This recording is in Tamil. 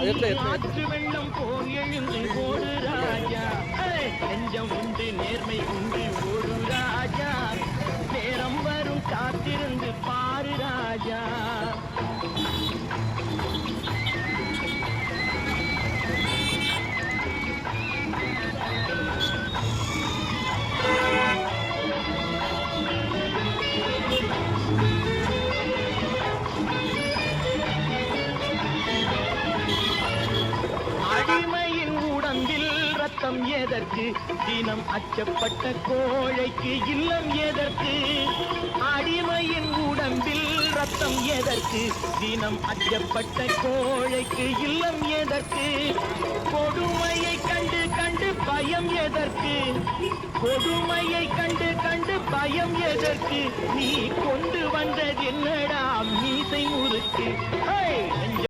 ராஜா எத்தனை, எத்தனை? ரத்தம் எதற்கு? தினம் அச்சப்பட்ட கோழைக்கு இல்லம் எதற்கு? அடிமையின் உடம்பில் ரத்தம் எதற்கு? தினம் அச்சப்பட்ட கோழைக்கு இல்லம் எதற்கு? கொடுமையை கண்டு கண்டு பயம் எதற்கு? கொடுமையை கண்டு கண்டு பயம் எதற்கு? நீ கொண்டு வந்தது என்னடா? மீசை முறுக்கு.